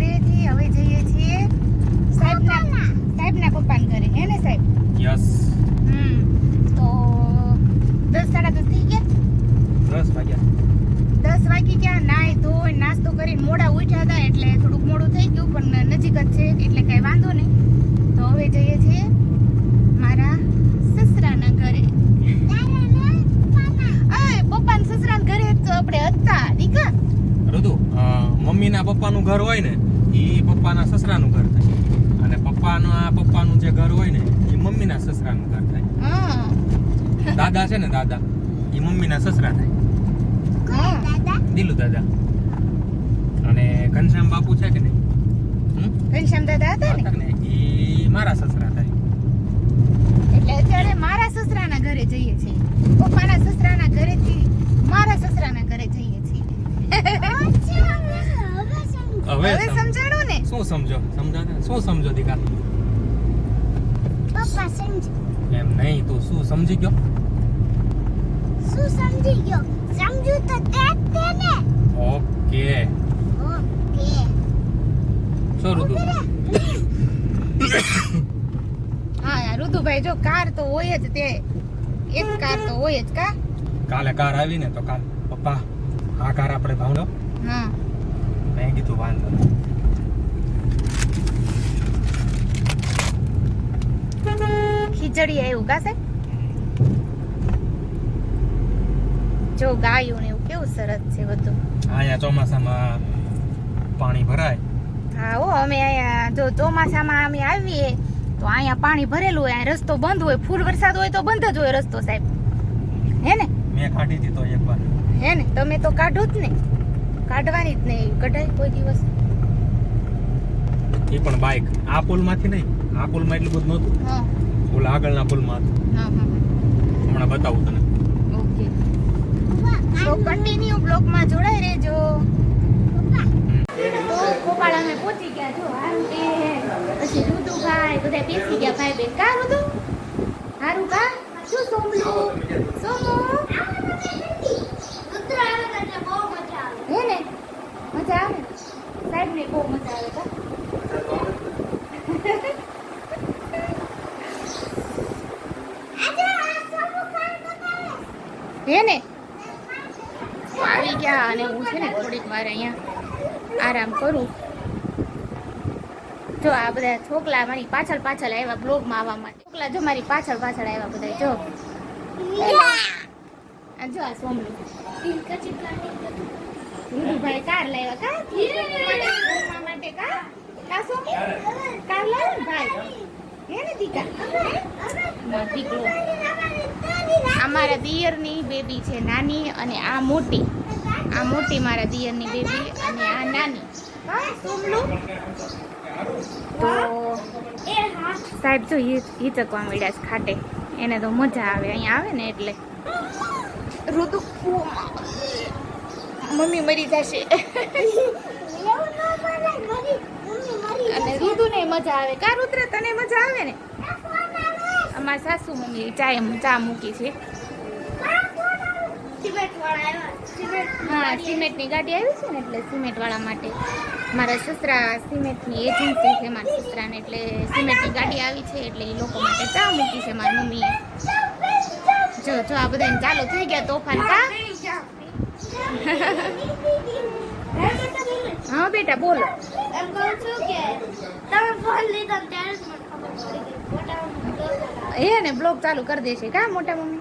ઘરેથી હવે જઈએ છીએ સાહેબના સાહેબના પપ્પાના ઘરે હે ને સાહેબ? યસ. હમ તો દસ સાડા દસ થઈ ગયા? દસ વાગ્યા. દસ વાગી ગયા નાય ધોઈ નાસ્તો કરીને મોડા ઉઠ્યા હતા એટલે થોડુંક મોડું થઈ ગયું પણ નજીક જ છે એટલે કઈ વાંધો નહીં. તો હવે જઈએ છીએ મારા સસરાના ઘરે. પપ્પાના સસરાના ઘરે તો આપણે હતા દીકા ઋતુ મમ્મીના પપ્પાનું ઘર હોય ને એ પપ્પાના સસરાનું ઘર થાય. અને પપ્પાના પપ્પાનું જે ઘર હોય ને એ મમ્મીના સસરાનું ઘર થાય. દાદા છે ને દાદા. એ મમ્મીના સસરા થાય. દિલુ દાદા. અને ઘનશ્યામ બાપુ છે કે નહીં? ઘનશ્યામ દાદા હતા ને? એ મારા સસરા થાય. એટલે અત્યારે મારા સસરાના ઘરે જઈએ છીએ. પપ્પાના સસરાના ઘરેથી મારા સસરાના ઘરે જઈએ છીએ હવે હવે સમ- સમજાણું ને શું સમજો? સમજાતા શું સમજો દીકા? પપ્પા સમજ. એમ નહીં તું શું સમજી ગયો? શું સમજી ગયો? સમજુ તો તે તે ને. ઓકે. ઓકે. શું ઋતુ? હા યાર ઋતુભાઈ જો કાર તો હોય જ તે. એક કાર તો હોય જ કા? કાલે કાર આવી ને તો કાલ. પપ્પા આ કાર આપણે ભાવનો? હા. મેં કીધું વાંધો નહીં. ખીચડી એવું કાશે જો ગાયું ને એવું કેવું સરસ છે બધું. અહીંયા ચોમાસામાં પાણી ભરાય. હા હો અમે અહીંયા જો ચોમાસામાં અમે આવીએ તો અહીંયા પાણી ભરેલું હોય અહીંયા રસ્તો બંધ હોય ફૂલ વરસાદ હોય તો બંધ જ હોય રસ્તો સાહેબ. હે ને? મેં કાઢી દીધો એક વાર. હે ને? તમે તો કાઢો જ ને. કાઢવાની જ નહીં કઢાય કોઈ દિવસ. એ પણ બાઇક આ પુલમાંથી નહીં. આ પુલમાં એટલું બધું નહોતું. પુલ આગળના પુલમાં હતું. હા હા હમણાં બતાવું તને. ઓકે. તો કન્ટિન્યુ બ્લોગમાં જોડાઈ રહેજો. તો ગોપાળ અમે પહોંચી ગયા જો. હારું કે. પછી ઋતુભાઈ બધા બેસી ગયા. ભાઈ બેન કા ઋતુ? હારું કા? શું સોમલું સોમુ? કૂતરો આવે તો એટલે બહુ મજા આવે. હે ને? મજા આવે? સાહેબ ને બહુ મજા આવે કા આજે આ ସବୁ કામ બતાવે હે ને આવી ગયા અને હું છે ને થોડીક વાર અહીંયા આરામ કરું. જો આ બધા છોકલા મારી પાછળ પાછળ આવ્યા બ્લોગમાં આવવા માટે. છોકલા જો મારી પાછળ પાછળ આવ્યા બધા, જો. જો આ સોમલું ભાઈ કાર લાવ્યા માટે કા? કા દિયરની બેબી છે નાની અને આ મોટી. આ મોટી મારા દિયરની બેબી અને આ નાની. તો સાહેબ જો હિચકવા મળ્યા છે ખાટે. એને તો મજા આવે, અહીંયા આવે ને એટલે. ઋતુ મમ્મી મરી જશે. અને ઋતુને મજા આવે. કા રુદ્ર, તને મજા આવે ને? અમારા સાસુ મમ્મી ચા ચા મૂકી છે. હા, સિમેન્ટની ગાડી આવી છે ને એટલે સિમેન્ટવાળા માટે. મારા સસરા સિમેન્ટની એજન્સી છે, મારા સસરાને એટલે સિમેન્ટની ગાડી આવી છે એટલે એ લોકો માટે ચા મૂકી છે મારી મમ્મીએ. જો જો, આ બધાને ચાલુ થઈ ગયા તોફાન કા હા, બેટા, બોલો. એ ને, બ્લોગ ચાલુ કરી દેશે, કા, મોટા મમ્મી?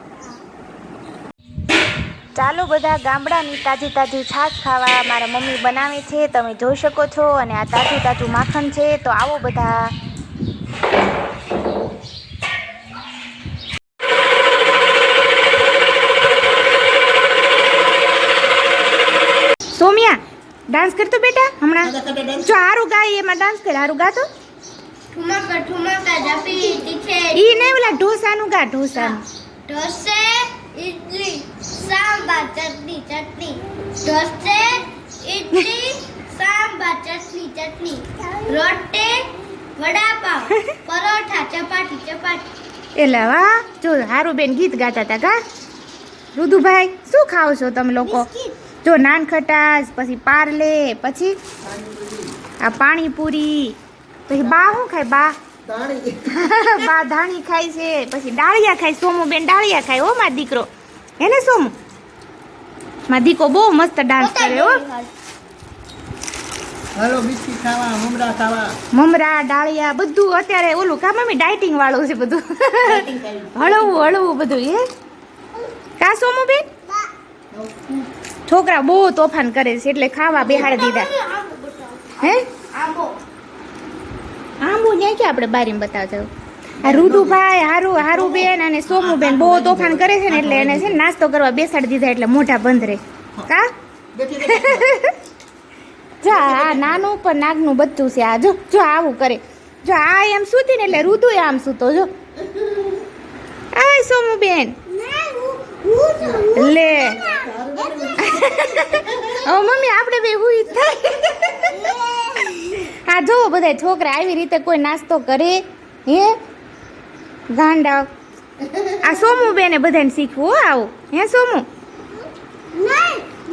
ચાલો બધા ગામડાની તાજી તાજી છાશ ખાવા મારા મમ્મી બનાવે છે. તમે જોઈ શકો છો અને આ તાજું તાજું માખણ છે. તો આવો બધા. સોમિયા ડાન્સ કરતો બેટા હમણાં? જો હારું ગાય એમાં ડાન્સ કર. હારું ગાતો? ઠુમકા ઠુમકા જપી ઈ નહીં ઓલા ઢોસાનું ગા ઢોસાનું. ઢોસે ઇડલી સાંભાર ચટણી ચટણી. ઢોસે ઇડલી સાંભાર ચટણી ચટણી. રોટે વડાપાવ પરોઠા ચપાટી ચપાટી. એટલે વાહ જો હારું બેન ગીત ગાતા હતા કા રુદુભાઈ શું ખાવ છો તમે લોકો? જો નાન ખટાસ પછી પાર્લે પછી આ પાણીપુરી પછી બા શું ખાય બા? બા ધાણી ખાય છે પછી ડાળિયા ખાય સોમુ બેન ડાળિયા ખાય હો મારો દીકરો. હે ને સોમુ મારો દીકો બહુ મસ્ત ડાન્સ કરે હો. હાલો બિસ્કિટ ખાવા મમરા ખાવા. મમરા ડાળિયા બધું. અત્યારે ઓલું કા મમ્મી ડાયટિંગ વાળું છે બધું. હળવું હળવું બધું એ કા સોમુ બેન છોકરા બહુ તોફાન કરે છે એટલે ખાવા બેહાડી દીધા. હે? આંબો. આંબુ ન્યા કે આપણે બારીમાં બતાવતા રૂદુભાઈ હારું હારું બેન અને સોમુબેન બહુ તોફાન કરે છે ને એટલે એને છે નાસ્તો કરવા બેસાડી દીધા એટલે મોઢા બંધ રહે કા? જા આ નાનું પણ નાગનું બધું છે આ. જો જો આવું કરે. જો આ એમ સૂતી ને એટલે રુદુ આમ સૂતો જો. આ સોમુ બેન લે. ઓ મમ્મી આપણે બે હુઈ થાય. આ જો બધા છોકરા આવી રીતે કોઈ નાસ્તો કરે હે? ગાંડા. આ સોમુ બેને બધાને શીખવું હો આવું. હે સોમુ?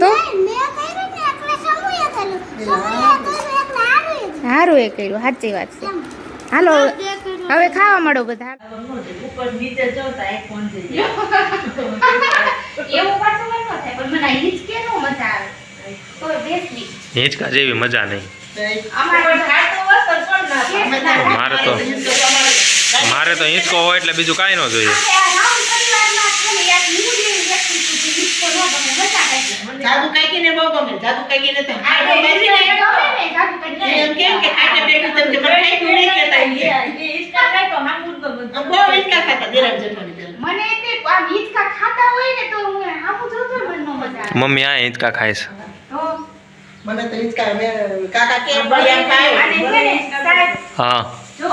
તો? સારું એ કર્યું સાચી વાત છે. હાલો હવે ખાવા મળો બધા. ઉપર નીચે જોતા એક ફોન થઈ જાય એવું પાછું ન થાય પણ મને હિચકે નો મજા આવે. તો બેસવી. હિંચકા જેવી મજા નહીં. અમારે ખાતો વસ્તુ પણ ના થાય. મારે તો મારે તો હિંચકો હોય એટલે બીજું કાંઈ ન જોઈએ. જાદુ કાકીને બહુ ગમે જાદુ કાકીને તો હાડો બેસીને એમ કેમ કે ખાટે બેઠું તેમ કે મને ખાઈ નહીં કહેતા એ હિંચકા ખાય તો હામું તો બહુ હિંચકા ખાતા દેરાણી જેઠાણી મને તે આમ હિચકા ખાતા હોય ને તો હું હામું જોતો મને નો મજા મમ્મી આ હિંચકા ખાય છે. તો? મને તો હિંચકા મેં કાકા કે બળિયા ખાય. અને છે ને સાહેબ હા. જો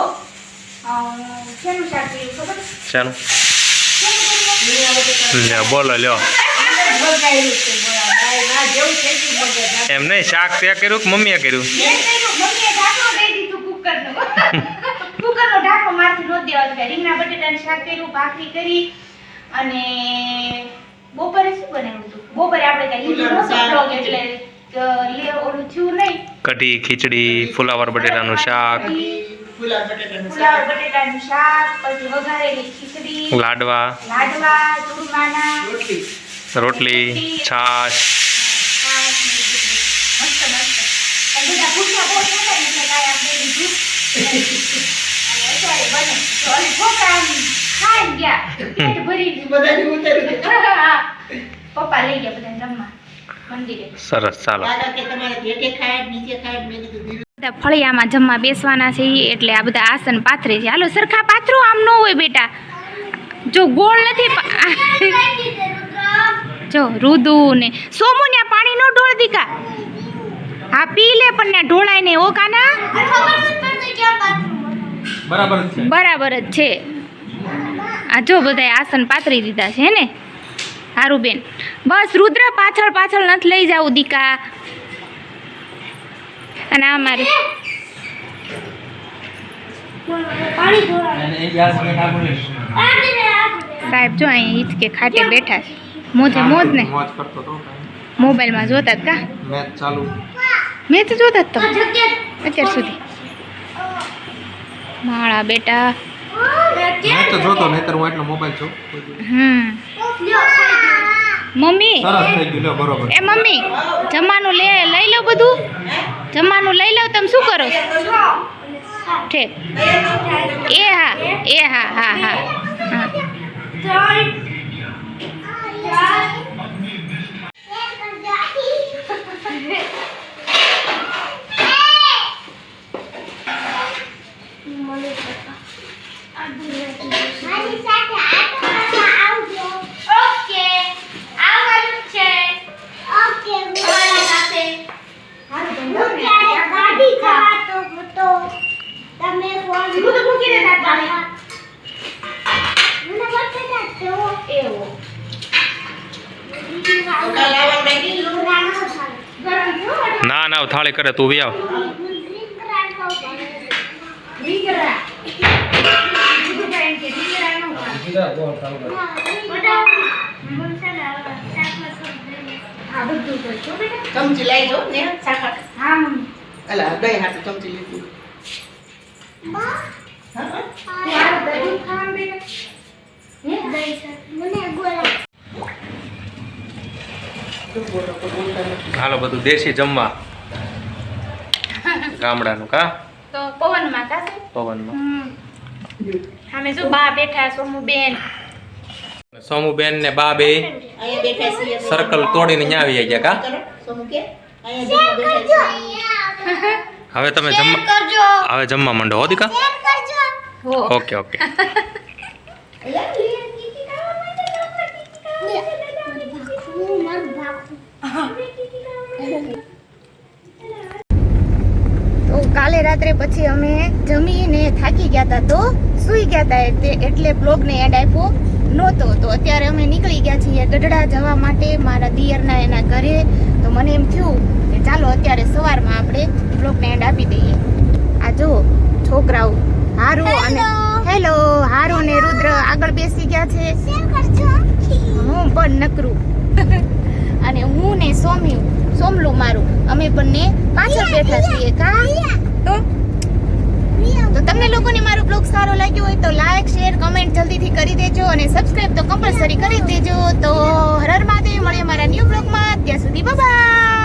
શેનું? બોલો, લ્યો. એમ નહીં, શાક તે કર્યું કે મમ્મીએ કર્યું? કઢી, ખીચડી, ફુલાવર બટેટાનું શાક. ફુલા બટેટાનું શાક. પછી વઘારેલી ખીચડી લાડવા. લાડવા ચૂરમાના રોટલી. રોટલી છાશ. છાશ ને એ બધું. મસ્ત મસ્ત. બધા ભૂખ્યા બહુ થતા એટલે કાંઈ આપણે લીધું. અત્યારે બને. તો છોકરા આમ ગયા. પેટ ભરી ઈ ઉતારી પપ્પા લઈ ગયા બધા જમવા મંદિરે. સરસ ચાલો. કે તમારે જે ખાય નીચે ખાય મેં કીધું બધા ફળિયામાં જમવા બેસવાના છે એટલે આ બધા આસન પાથરે છે. હાલો સરખા પાથરો આમ ન હોય બેટા. જો ગોળ નથી જો રુદુ ને સોમુ ને પાણી નો ઢોળ દીકા. હા પી લે પણ ને ઢોળાય ને ઓ કાના? બરાબર જ છે. આ જો બધાય આસન પાથરી દીધા છે ને? સારું બેન. બસ રુદ્ર પાછળ પાછળ નથી લઈ જાવ દીકા. અને આ મારે સાહેબ જો અહીં ઈચ કે ખાટે બેઠા છે. મોજે મોજ ને? મોબાઈલમાં જોતા જ કા? મેચ ચાલુ. મેં તો? જોતા જ. તો અત્યાર સુધી. માળા બેટા. મેચ તો જોતો નહીતર હું એટલો મોબાઈલ છું હમ. મમ્મી? સરસ થઈ ગયું બરોબર. એ મમ્મી જમવાનું લે લઈ લો બધું. જમવાનું લઈ લઉં તમે શું કરો ઠીક. એ હા એ હા હા હા. હા ઓકે આવવાનું છે અમારા સાથે તું તો મૂકી દે તાર પાણી. એવો કાકા લાવવાનું બાકી છે? ગરમ થયો એટલે ના ના થાળી કરે તું બી આવ કે રીંગણા ન. હા બધું કરજો બેટા ચમચી ને શાક હા અલા દહીં હાથે ચમચી લીધી હા, હા. મને ગોળા. હાલો બધું દેશી જમવા. ગામડાનું કા? તો પવનમાં કાશે પવનમાં. અમે જો બા બેઠા સોમુ બેન સોમુબેન. ને બા બે. સર્કલ તોડીને ન્યા આવી ગયા કા? સોમુ કે. હવે તમે જમવા હવે જમવા માંડો હો દીકા? Okay okay. તો કાલે રાત્રે પછી અમે જમીને થાકી ગયા હતા તો સૂઈ ગયા હતા એટલે- બ્લોગને એડ આપ્યો નહોતો. તો અત્યારે અમે નીકળી ગયા છીએ ગઢડા જવા માટે મારા દિયરના એના ઘરે. તો મને એમ થયું કે ચાલો અત્યારે સવારમાં આપણે બ્લોગને એડ આપી દઈએ. આ જો છોકરાઓ હારું અને હેલો હારું ને રુદ્ર આગળ બેસી ગયા છે. હું પણ નકરું. અને હું ને સોમ્યું સોમલું મારું. અમે બંને પાછળ બેઠા છીએ કા? તો? તો તમને લોકોને મારો બ્લોગ સારો લાગ્યો હોય તો લાઈક શેર કમેન્ટ જલ્દીથી કરી દેજો અને સબસ્ક્રાઇબ તો કમ્પલસરી કરી દેજો. તો હર હર મહાદેવ મળીએ મારા ન્યૂ બ્લોગમાં ત્યાં સુધી બાય